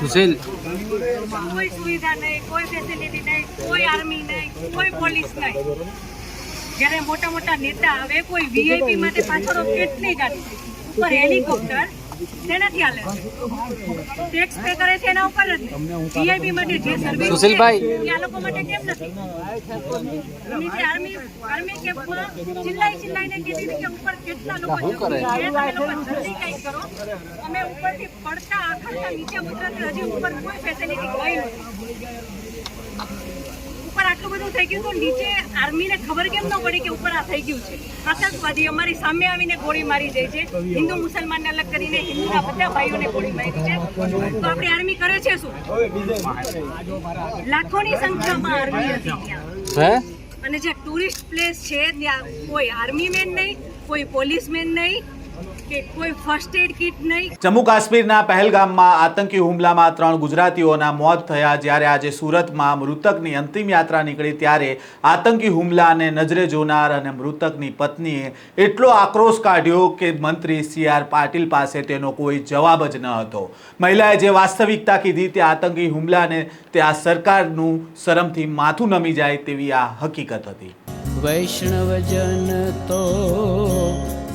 સુશીલ. કોઈ સુવિધા નહીં, કોઈ ફેસિલિટી નહીં, કોઈ આર્મી નહીં, કોઈ પોલીસ નહીં. જ્યારે મોટા મોટા નેતા આવે, કોઈ વીઆઈપી માટે પાછળ કેટલી ગાડી? ઉપર હેલિકોપ્ટર તેનાથી હાલે ટેક્સ પે કરે છે એના ઉપર જ વીઆઈપી માટે જે સર્વિસ સુશીલભાઈ. આ લોકો માટે કેમ નથી નીચે આર્મી આર્મી કેમ્પમાં ચિલ્લાઈ ચિલ્લાઈને કહેતી હતી કે ઉપર કેટલા લોકો કરે? જશે? તમે લોકો જલ્દી કંઈક કરો અમે ઉપરથી પડતા આખા નીચે ઉતરતા હજી ઉપર કોઈ ફેસિલિટી ગઈ નથી આટલું બધું થઈ ગયું તો નીચે આર્મીને ખબર કેમ ન પડી કે ઉપર આ થઈ ગયું છે? આતંકવાદી અમારી સામે આવીને ગોળી મારી જાય છે. હિન્દુ મુસલમાનને અલગ કરીને હિન્દુના બધા ભાઈઓને ગોળી મારી છે. તો આપણી આર્મી કરે છે શું? લાખોની સંખ્યામાં આર્મી હતી ત્યાં. અને જે ટુરિસ્ટ પ્લેસ છે ત્યાં કોઈ આર્મી મેન નહીં કોઈ પોલીસ મેન નહીં કે કોઈ ફર્સ્ટ એડ કિટ નહીં. જમ્મુ કાશ્મીરના પહેલગામમાં આતંકી હુમલામાં ત્રણ ગુજરાતીઓના મોત થયા. જ્યારે આજે સુરતમાં મૃતકની અંતિમ યાત્રા નીકળી ત્યારે આતંકી હુમલાને નજરે જોનાર અને મૃતકની પત્નીએ એટલો આક્રોશ કાઢ્યો કે મંત્રી સી આર પાટીલ પાસે તેનો કોઈ જવાબ જ ન હતો. મહિલાએ જે વાસ્તવિકતા કીધી તે આતંકી હુમલાને તે આ સરકારનું શરમથી માથું નમી જાય તેવી આ હકીકત હતી. વૈષ્ણવજન તો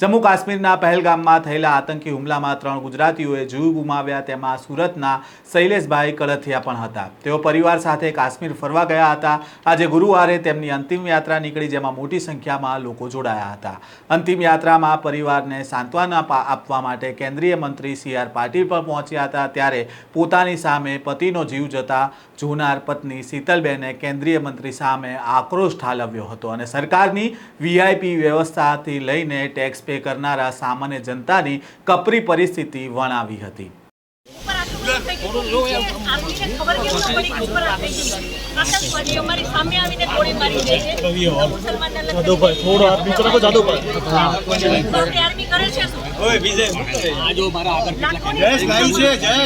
જમ્મુ કાશ્મીરના પહેલગામમાં થયેલા આતંકી હુમલામાં ત્રણ ગુજરાતીઓએ જીવ ગુમાવ્યા, તેમાં સુરતના શૈલેષભાઈ કળથિયા પણ હતા. તેઓ પરિવાર સાથે કાશ્મીર ફરવા ગયા હતા. આજે ગુરુવારે તેમની અંતિમ યાત્રા નીકળી, જેમાં મોટી સંખ્યામાં લોકો જોડાયા હતા. અંતિમ યાત્રામાં પરિવારને સાંત્વના આપવા માટે કેન્દ્રીય મંત્રી સી આર પાટીલ પણ પહોંચ્યા હતા. ત્યારે પોતાની સામે પતિનો જીવ જતા જુનાર પત્ની શીતલબેને કેન્દ્રીય મંત્રી સામે આક્રોશ ઠાલવ્યો હતો અને સરકારની વીઆઈપી વ્યવસ્થાથી લઈને ટેક્સ પે કરનારા સામાન્ય જનતાની કપરી પરિસ્થિતિ વર્ણવી હતી. કરે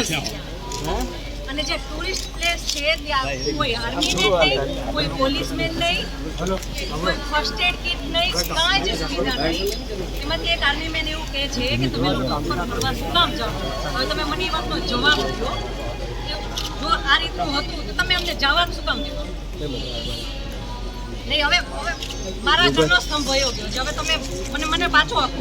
છે અને જે ટુરિસ્ટ પ્લેસ છે ત્યાં કોઈ આર્મી નહીં કોઈ પોલીસમેન નહીં કોઈ ફર્સ્ટ એડ કિટ નહીં કાંઈ જ સુવિધા નહીં. એમાંથી એક આર્મી મેન એવું કહે છે કે તમે લોકો ઉપર ફરવા શું કામ જાઓ? હવે તમે મને એ વાતનો જવાબ આપો. જો આ રીતનું હતું તો તમે અમને જવાબ શું કામ દીધો? નહીં હવે હવે મારા ઘરનો સ્તંભ ભયો ગયો છે. હવે તમે મને મને પાછો આપો.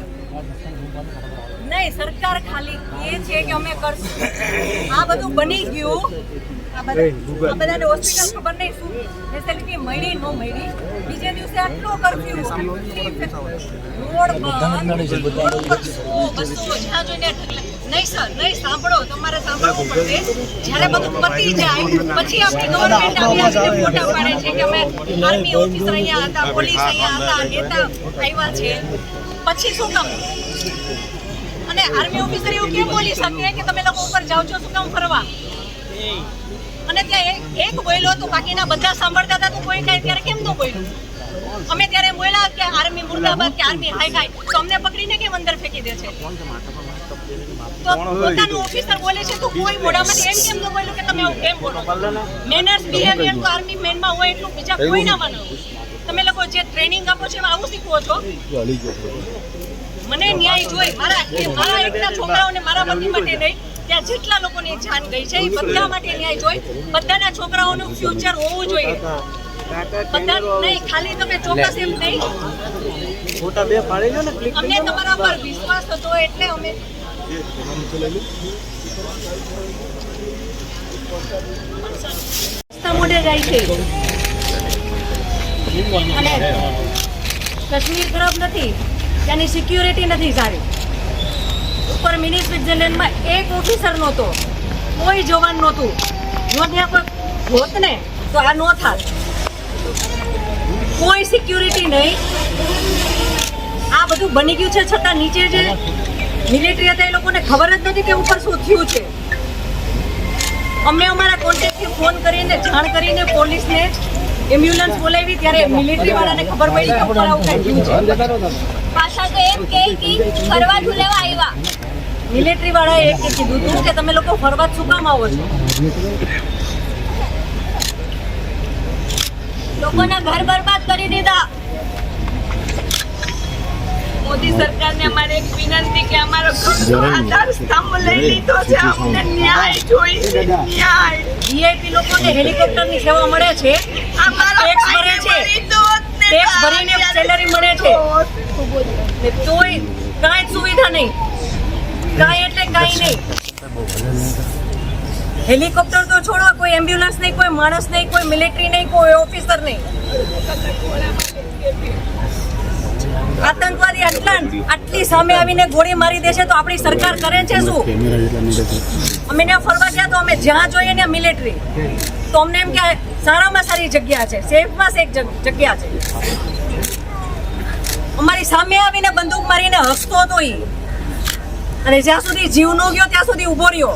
નહીં સરકાર ખાલી એ છે કે અમે કરશું. આ બધું બની ગયું. આ બધાને હોસ્પિટલ ખબર નહીં શું ફેસિલિટી મળી ન મળી. બીજે દિવસે આટલો કરફ્યુ રોડ બંધ રોડ ઉપર સો બસો જ્યાં જોઈને નહીં સર નહીં સાંભળો તમારે સાંભળવું પડશે. જ્યારે બધું પતી જાય પછી આપણી ગવર્મેન્ટ આવી આવીને ફોટા પાડે છે કે અમે આર્મી ઓફિસર અહીંયા હતા પોલીસ અહીંયા હતા નેતા આવ્યા છે. પછી શું કામ? અને આર્મી ઓફિસર એવું કેમ બોલી શકે કે તમે લોકો ઉપર જાઓ છો, શું કામ ફરવા? અને ત્યાં એક- બોલ્યો તો બાકીના બધા સાંભળતા હતા, તો કોઈ કાંઈ ત્યારે કેમ તો બોલ્યું? અમે ત્યારે બોલ્યા કે આર્મી મુર્દાબાદ, કે આર્મી હાય હાય, તો અમને પકડીને કેમ અંદર ફેંકી દે છે? તો પોતાનું ઓફિસર બોલે છે, તો કોઈ મોઢામાંથી એમ કેમ ન બોલ્યું કે તમે આવું કેમ બોલો મેનર્સ બિહેવિયર તો આર્મી મેનમાં હોય એટલું બીજા કોઈ ના હોય તમે લોકો જે ટ્રેનિંગ આપો છો એમાં આવું શીખવો છો? મને ન્યાય જોઈ. મારા મારા એકના છોકરાઓને મારા પતિ માટે નહીં. ત્યાં જેટલા લોકોની જાન ગઈ છે એ બધા માટે ન્યાય જોઈએ બધાના છોકરાઓનું ફ્યુચર હોવું જોઈએ. બધા નહીં ખાલી તમે ચોક્કસ એમ નહીં. ફોટા બે પાડી લો ને ક્લિક અમને તમારા પર વિશ્વાસ હતો એટલે અમે રસ્તા મોઢે જાય છે. અને કાશ્મીર ખરાબ નથી ત્યાંની સિક્યુરિટી નથી સારી. ઉપર મિની સ્વિટરલેન્ડમાં એક ઓફિસર નહોતો કોઈ જવાન નહોતું. જો ત્યાં કોઈ હોત ને તો આ ન થાત. કોઈ સિક્યુરિટી નહીં. આ બધું બની ગયું છે છતાં નીચે જે મિલિટરી હતા એ લોકોને ખબર જ નથી કે ઉપર શું થયું છે. અમે અમારા કોન્ટેક્ટથી ફોન કરીને જાણ કરીને પોલીસને એમ્બ્યુલન્સ બોલાવી ત્યારે મિલિટરી વાળાને ખબર પડી કે ઉપર આવું થઈ ગયું છે. પાછા તો એમ કે કે ફરવા લેવા આવ્યા. મિલિટરી વાળાએ એક કીધું હતું કે તમે લોકો ફરવા જ શું કામ આવો છો? લોકોના ઘર બરબાદ કરી દીધા. મોદી સરકારને અમારે એક વિનંતી કે અમારો આધાર સ્તંભ લઈ લીધો છે. અમને ન્યાય જોઈએ ન્યાય. વીઆઈપી લોકોને હેલિકોપ્ટરની સેવા મળે છે. આ ટેક્સ ભરે છે. ટેક્સ ભરીને સેલરી મળે છે. તોય કાંઈ સુવિધા નહીં. કાંઈ એટલે કાંઈ નહીં. હેલિકોપ્ટર તો છોડો કોઈ એમ્બ્યુલન્સ નહીં કોઈ માણસ નહીં કોઈ મિલિટરી નહીં કોઈ ઓફિસર નહીં. આતંકવાદી આટલા આટલી સામે આવીને ગોળી મારી દેશે તો આપણી સરકાર કરે છે શું? અમે ત્યાં ફરવા ગયા તો અમે જ્યાં જોઈએ ત્યાં મિલિટરી તો અમને એમ કે સારામાં સારી જગ્યા છે, સેફમાં સેફ જગ્યા છે. અમારી સામે આવીને બંદૂક મારીને હસતો હતો એ અને જ્યાં સુધી જીવ નો ગયો ત્યાં સુધી ઊભો રહ્યો.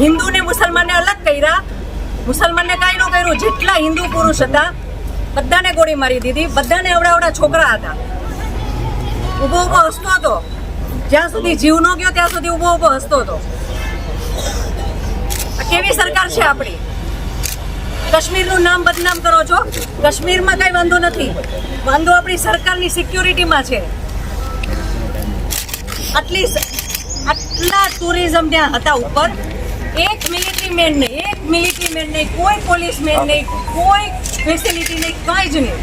હિન્દુ ને મુસલમાનને અલગ કર્યા. મુસલમાનને કાંઈ ન કર્યું, જેટલા હિન્દુ પુરુષ હતા બધાને ગોળી મારી દીધી. બધાને અવડા છોકરા હતા. ઊભો ઊભો હસતો હતો. જ્યાં સુધી જીવ ન ગયો, ત્યાં સુધી ઊભો ઊભો હસતો હતો. કેવી સરકાર છે આપણી? કાશ્મીરનું નામ બદનામ કરો છો? કાશ્મીરમાં કઈ વાંધો નથી. વાંધો આપણી સરકારની સિક્યુરિટીમાં છે. આટલી આટલા ટુરિઝમ ત્યાં હતા ઉપર. એક મિલિટરી મેન નહીં. એક મેન નહીં કોઈ પોલીસ મેન નહીં કોઈ ફેસિલિટી નહીં કાંઈ જ નહીં.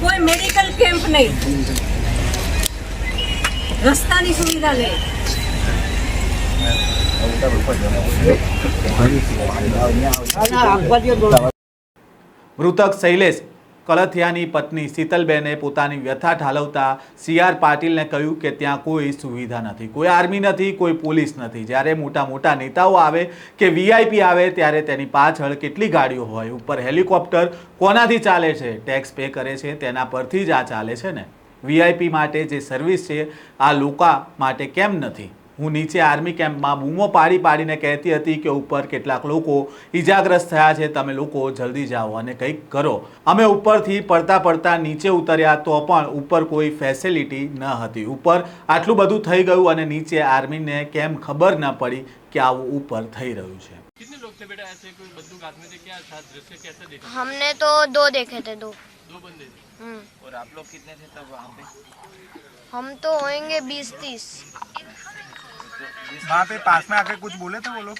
કોઈ મેડિકલ કેમ્પ નહીં. રસ્તાની સુવિધા નહીં. મૃતક શૈલેષ કળથિયાની પત્ની શીતલબેને પોતાની વ્યથા ઠાલવતા સી આર પાટીલને કહ્યું કે ત્યાં કોઈ સુવિધા નથી, કોઈ આર્મી નથી, કોઈ પોલીસ નથી. જ્યારે મોટા મોટા નેતાઓ આવે કે વીઆઈપી આવે ત્યારે તેની પાછળ કેટલી ગાડીઓ હોય, ઉપર હેલિકોપ્ટર કોનાથી ચાલે છે, ટેક્સ પે કરે છે, તેના પરથી જ આ ચાલે છે ને? વીઆઈપી માટે જે સર્વિસ છે, આ લોકો માટે કેમ નથી? હું નીચે આર્મી કેમ્પમાં બૂમો પાડી પાડીને કહેતી હતી કે ઉપર કેટલાક લોકો ઈજાગ્રસ્ત થયા છે તમે લોકો જલ્દી જાઓ અને કંઈક કરો અમે ઉપરથી પડતા પડતા નીચે ઉતર્યા તો પણ ઉપર કોઈ ફેસિલિટી ન હતી ઉપર આટલું બધું થઈ ગયું અને નીચે આર્મીને કેમ ખબર ન પડી કે આવું ઉપર થઈ રહ્યું છે कितने लोग थे बेटा ऐसे कोई बंदूक हाथ में थे क्या था दृश्य कैसा देखा हमने तो दो देखे थे दो दो बंदे थे हम्म, और आप लोग कितने थे तब वहाँ पे हम तो होंगे बीस तीस वहाँ पे पास में आके कुछ बोले थे वो लोग?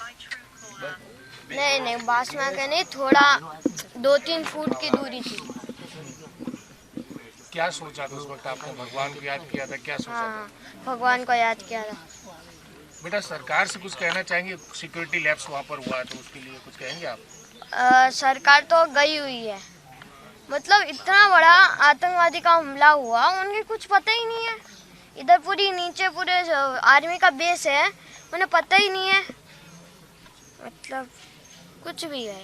नहीं नहीं बास में आके नहीं थोड़ा दो तीन फुट की दूरी थी। क्या सोचा था उस वक्त? आपने भगवान को याद किया था? क्या सोचा हाँ भगवान को याद किया था। था बेटा सरकार से कुछ कहना चाहेंगे? सिक्योरिटी लैब्स वहाँ पर हुआ तो उसके लिए कुछ कहेंगे आप? अ, सरकार तो गई हुई है। मतलब इतना बड़ा आतंकवादी का हमला हुआ उनके कुछ पता ही नहीं है। इधर पूरी नीचे पूरे आर्मी का बेस है उन्हें पता ही नहीं है। मतलब कुछ भी है।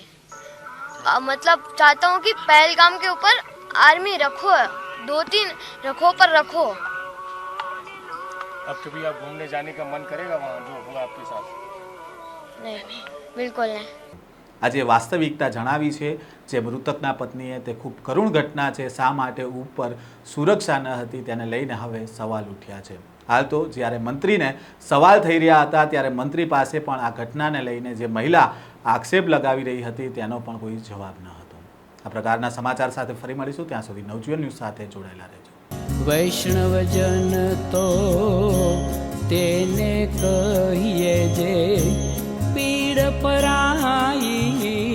अ, मतलब चाहता हूँ कि पहलगाम के ऊपर आर्मी रखो दो तीन रखो पर रखो। अब कभी आप घूमने जाने का मन करेगा वहाँ जो हुआ आपके साथ? नहीं बिल्कुल नहीं। આજે વાસ્તવિકતા જણાવી છે, જે મૃતકના પત્નીએ તે ખૂબ કરુણ ઘટના છે, શા માટે ઉપર સુરક્ષા ન હતી તેને લઈને હવે સવાલ ઉઠ્યા છે. હાલ તો જ્યારે મંત્રીને સવાલ થઈ રહ્યા હતા, ત્યારે મંત્રી પાસે પણ આ ઘટનાને લઈને જે મહિલા આક્ષેપ લગાવી રહી હતી, તેનો પણ કોઈ જવાબ ન હતો. આ પ્રકારના સમાચાર સાથે ફરી મળીશું. ત્યાં સુધી નવજીવન ન્યૂઝ સાથે જોડાયેલા રહેજો. વૈષ્ણવજન તો તેને કહીએ જે પીડ પરાઈ